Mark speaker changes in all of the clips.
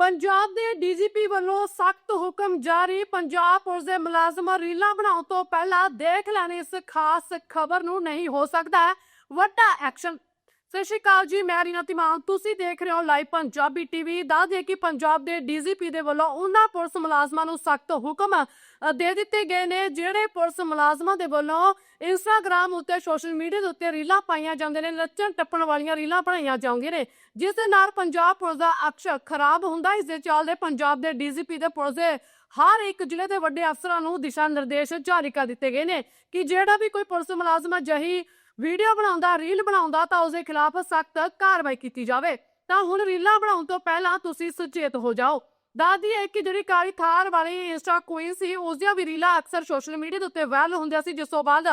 Speaker 1: ਪੰਜਾਬ ਦੇ ਡੀਜੀਪੀ ਵੱਲੋਂ ਸਖਤ ਹੁਕਮ ਜਾਰੀ। ਪੰਜਾਬ ਪੁਲਿਸ ਦੇ ਮੁਲਾਜ਼ਮਾਂ ਰੀਲਾਂ ਬਣਾਉਣ ਤੋਂ ਪਹਿਲਾਂ ਦੇਖ ਲੈਣ ਇਸ ਖਾਸ ਖਬਰ ਨੂੰ ਨਹੀਂ ਹੋ ਸਕਦਾ। ਵੱਡਾ ਐਕਸ਼ਨ ਸਤਿ ਸ਼੍ਰੀ ਅਕਾਲ ਜੀ, ਮੈਂ ਰੀਨਾ ਤਿਮਾਨ ਤੁਸੀਂ ਦੇਖ ਰਹੇ ਹੋ ਲਾਈਵ ਪੰਜਾਬੀ ਟੀਵੀ। ਦੱਸ ਦੇ ਕਿ ਪੰਜਾਬ ਦੇ ਡੀਜੀਪੀ ਦੇ ਵੱਲੋਂ ਉਹਨਾਂ ਪੁਲਿਸ ਮੁਲਾਜ਼ਮਾਂ ਨੂੰ ਸਖਤ ਹੁਕਮ ਦੇ ਦਿੱਤੇ ਗਏ ਨੇ, ਜਿਹੜੇ ਪੁਲਿਸ ਮੁਲਾਜ਼ਮਾਂ ਦੇ ਵੱਲੋਂ ਇੰਸਟਾਗ੍ਰam ਉੱਤੇ, ਸੋਸ਼ਲ ਮੀਡੀਆ ਦੇ ਉੱਤੇ ਰੀਲਾਂ ਪਾਈਆਂ ਜਾਂਦੇ ਨੇ, ਨੱਚਣ ਟੱਪਣ ਵਾਲੀਆਂ ਰੀਲਾਂ ਬਣਾਈਆਂ ਜਾਂਦੀਆਂ ਨੇ, ਜਿਸ ਦੇ ਨਾਲ ਪੰਜਾਬ ਪੁਲਿਸ ਦਾ ਅਕਸ਼ ਖਰਾਬ ਹੁੰਦਾ ਇਸ ਦੇ ਚੱਲਦੇ ਪੰਜਾਬ ਦੇ ਡੀਜੀਪੀ ਦੇ ਪੁਲਿਸ ਦੇ ਹਰ ਇੱਕ ਜ਼ਿਲ੍ਹੇ ਦੇ ਵੱਡੇ ਅਫਸਰਾਂ ਨੂੰ ਦਿਸ਼ਾ ਨਿਰਦੇਸ਼ ਜਾਰੀ ਕਰ ਦਿੱਤੇ ਗਏ ਨੇ ਕਿ ਜਿਹੜਾ ਵੀ ਕੋਈ ਪੁਲਿਸ ਮੁਲਾਜ਼ਮ ਅਜਿਹੀ ਵੀਡੀਓ ਬਣਾਉਂਦਾ, ਰੀਲ ਬਣਾਉਂਦਾ ਤਾਂ ਉਸ ਦੇ ਖਿਲਾਫ ਸਖਤ ਕਾਰਵਾਈ ਕੀਤੀ ਜਾਵੇ। ਤਾਂ ਹੁਣ ਰੀਲਾਂ ਬਣਾਉਣ ਤੋਂ ਪਹਿਲਾਂ ਤੁਸੀਂ ਸੁਚੇਤ ਹੋ ਜਾਓ। ਦਾਦੀ ਹੈ ਕਿ ਜਿਹੜੀ ਕਾਲੀ ਥਾਰ ਵਾਲੀ ਇੰਸਟਾ ਕੁਈਨ ਸੀ ਉਸ ਦੀਆਂ ਵੀ ਰੀਲਾਂ ਅਕਸਰ ਸੋਸ਼ਲ ਮੀਡੀਆ ਦੇ ਉੱਤੇ ਵਾਇਰਲ ਹੁੰਦੀਆਂ ਸੀ। ਜਿਸ ਤੋਂ ਬਾਅਦ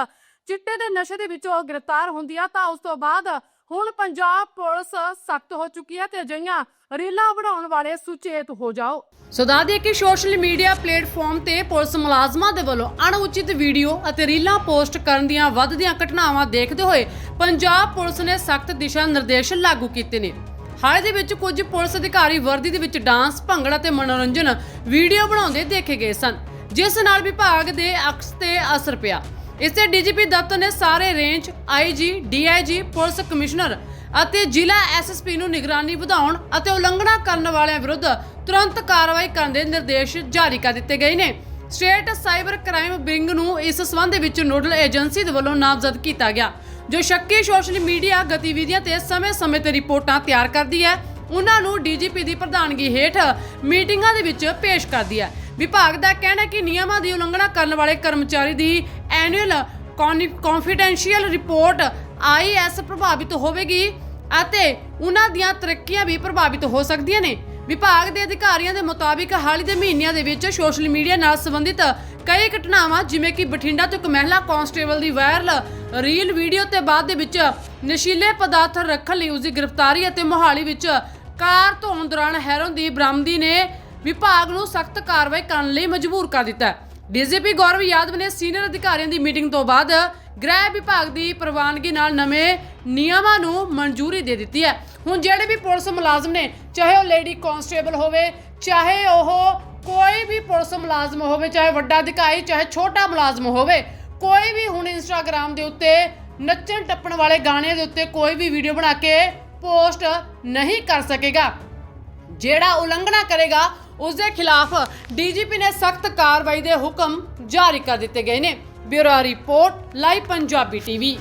Speaker 1: ਚਿੱਟੇ ਦੇ ਨਸ਼ੇ ਦੇ ਵਿੱਚੋਂ ਉਹ ਗ੍ਰਿਫਤਾਰ ਹੁੰਦੀ ਆ ਤਾਂ ਉਸ ਤੋਂ ਬਾਅਦ ਹੁਣ ਪੰਜਾਬ ਪੁਲਿਸ ਸਖਤ ਹੋ ਚੁੱਕੀ ਹੈ ਤੇ ਅਜਿਹੀਆਂ ਰੀਲਾਂ ਬਣਾਉਣ ਵਾਲੇ ਸੁਚੇਤ ਹੋ ਜਾਓ। ਸੋ ਦੱਸਦੇ ਕਿ ਸੋਸ਼ਲ ਮੀਡੀਆ ਪਲੇਟਫਾਰਮ ਤੇ ਪੁਲਿਸ ਮੁਲਾਜ਼ਮਾਂ ਦੇ ਵੱਲੋਂ ਅਣਉਚਿਤ ਵੀਡੀਓ ਅਤੇ ਰੀਲਾਂ ਪੋਸਟ ਕਰਨ ਦੀਆਂ ਵੱਧਦੀਆਂ ਘਟਨਾਵਾਂ ਦੇਖਦੇ ਹੋਏ ਪੰਜਾਬ ਪੁਲਿਸ ਨੇ ਸਖਤ ਦਿਸ਼ਾ ਨਿਰਦੇਸ਼ ਲਾਗੂ ਕੀਤੇ ਨੇ। ਹਾਲ ਦੇ ਵਿੱਚ ਕੁਝ ਪੁਲਿਸ ਅਧਿਕਾਰੀ ਵਰਦੀ ਦੇ ਵਿੱਚ ਡਾਂਸ, ਭੰਗੜਾ ਤੇ ਮਨੋਰੰਜਨ ਵੀਡੀਓ ਬਣਾਉਂਦੇ ਦੇਖੇ ਗਏ ਸਨ, ਜਿਸ ਨਾਲ ਵਿਭਾਗ ਦੇ ਅਕਸ ਤੇ ਅਸਰ ਪਿਆ। ਇਸ ਤੇ ਡੀਜੀਪੀ ਦਫ਼ਤਰ ਨੇ ਸਾਰੇ range IG DIG police commissioner ਅਤੇ ਜ਼ਿਲ੍ਹਾ ਐਸਐਸਪੀ ਨੂੰ ਨਿਗਰਾਨੀ ਵਧਾਉਣ ਅਤੇ ਉਲੰਘਣਾ ਕਰਨ ਵਾਲਿਆਂ ਵਿਰੁੱਧ ਤੁਰੰਤ ਕਾਰਵਾਈ ਕਰਨ ਦੇ ਨਿਰਦੇਸ਼ ਜਾਰੀ ਕਰ ਦਿੱਤੇ ਗਏ ਨੇ। ਸਟੇਟ ਸਾਈਬਰ ਕ੍ਰਾਈਮ ਵਿੰਗ ਨੂੰ ਇਸ ਸਬੰਧ ਵਿੱਚ ਨੋਡਲ ਏਜੰਸੀ ਦੇ ਵੱਲੋਂ ਨਾਮਜ਼ਦ ਕੀਤਾ ਗਿਆ, ਜੋ ਸ਼ੱਕੀ ਸੋਸ਼ਲ ਮੀਡੀਆ ਗਤੀਵਿਧੀਆਂ ਤੇ ਸਮੇਂ-ਸਮੇਂ ਤੇ ਰਿਪੋਰਟਾਂ ਤਿਆਰ ਕਰਦੀ ਹੈ। ਉਹਨਾਂ ਨੂੰ ਡੀਜੀਪੀ ਦੀ ਪ੍ਰਧਾਨਗੀ ਹੇਠ ਮੀਟਿੰਗਾਂ ਦੇ ਵਿੱਚ ਪੇਸ਼ ਕਰਦੀ ਹੈ। ਵਿਭਾਗ ਦਾ ਕਹਿਣਾ ਹੈ ਕਿ ਨਿਯਮਾਂ ਦੀ ਉਲੰਘਣਾ ਕਰਨ ਵਾਲੇ ਕਰਮਚਾਰੀ ਦੀ ਐਨੂਅਲ ਕੌਨਫੀਡੈਂਸ਼ੀਅਲ ਰਿਪੋਰਟ ਆਈਐਸ ਪ੍ਰਭਾਵਿਤ ਹੋਵੇਗੀ ਅਤੇ ਉਹਨਾਂ ਦੀਆਂ ਤਰੱਕੀਆਂ ਵੀ ਪ੍ਰਭਾਵਿਤ ਹੋ ਸਕਦੀਆਂ ਨੇ। ਵਿਭਾਗ ਦੇ ਅਧਿਕਾਰੀਆਂ ਦੇ ਮੁਤਾਬਿਕ ਹਾਲ ਹੀ ਦੇ ਮਹੀਨਿਆਂ ਦੇ ਵਿੱਚ ਸੋਸ਼ਲ ਮੀਡੀਆ ਨਾਲ ਸੰਬੰਧਿਤ ਕਈ ਘਟਨਾਵਾਂ, ਜਿਵੇਂ ਕਿ ਬਠਿੰਡਾ ਤੋਂ ਇੱਕ ਮਹਿਲਾ ਕਾਂਸਟੇਬਲ ਦੀ ਵਾਇਰਲ ਰੀਲ ਵੀਡੀਓ ਤੇ ਬਾਅਦ ਦੇ ਵਿੱਚ ਨਸ਼ੀਲੇ ਪਦਾਰਥ ਰੱਖਣ ਲਈ ਉਸ ਦੀ ਗ੍ਰਿਫਤਾਰੀ ਅਤੇ ਮੋਹਾਲੀ ਵਿੱਚ ਕਾਰ ਧੋਣ ਦੌਰਾਨ ਹੈਰੋਨ ਦੀ ਬਰਾਮਦੀ ਨੇ ਵਿਭਾਗ ਨੂੰ ਸਖਤ ਕਾਰਵਾਈ ਕਰਨ ਲਈ ਮਜਬੂਰ ਕਰ ਦਿੱਤਾ ਹੈ। ਡੀਜੀਪੀ ਗੌਰਵ ਯਾਦਵ ਨੇ ਸੀਨੀਅਰ ਅਧਿਕਾਰੀਆਂ ਦੀ ਮੀਟਿੰਗ ਤੋਂ ਬਾਅਦ ਗ੍ਰਹਿ ਵਿਭਾਗ ਦੀ ਪ੍ਰਵਾਨਗੀ ਨਾਲ ਨਵੇਂ ਨਿਯਮਾਂ ਨੂੰ ਮਨਜ਼ੂਰੀ ਦੇ ਦਿੱਤੀ ਹੈ। ਹੁਣ ਜਿਹੜੇ ਵੀ ਪੁਲਿਸ ਮੁਲਾਜ਼ਮ ਨੇ, ਚਾਹੇ ਉਹ ਲੇਡੀ ਕਾਂਸਟੇਬਲ ਹੋਵੇ, ਚਾਹੇ ਉਹ ਕੋਈ ਵੀ ਪੁਲਿਸ ਮੁਲਾਜ਼ਮ ਹੋਵੇ, ਚਾਹੇ ਵੱਡਾ ਅਧਿਕਾਰੀ, ਚਾਹੇ ਛੋਟਾ ਮੁਲਾਜ਼ਮ ਹੋਵੇ, ਕੋਈ ਵੀ ਹੁਣ ਇੰਸਟਾਗ੍ਰam ਦੇ ਉੱਤੇ ਨੱਚਣ ਟੱਪਣ ਵਾਲੇ ਗਾਣੇ ਦੇ ਉੱਤੇ ਕੋਈ ਵੀ ਵੀਡੀਓ ਬਣਾ ਕੇ ਪੋਸਟ ਨਹੀਂ ਕਰ ਸਕੇਗਾ। ਜਿਹੜਾ ਉਲੰਘਣਾ ਕਰੇਗਾ ਉਸ ਦੇ ਖਿਲਾਫ ਡੀਜੀਪੀ ਨੇ ਸਖਤ ਕਾਰਵਾਈ ਦੇ ਹੁਕਮ ਜਾਰੀ ਕਰ ਦਿੱਤੇ ਗਏ ਨੇ। Bureau report live Punjabi TV.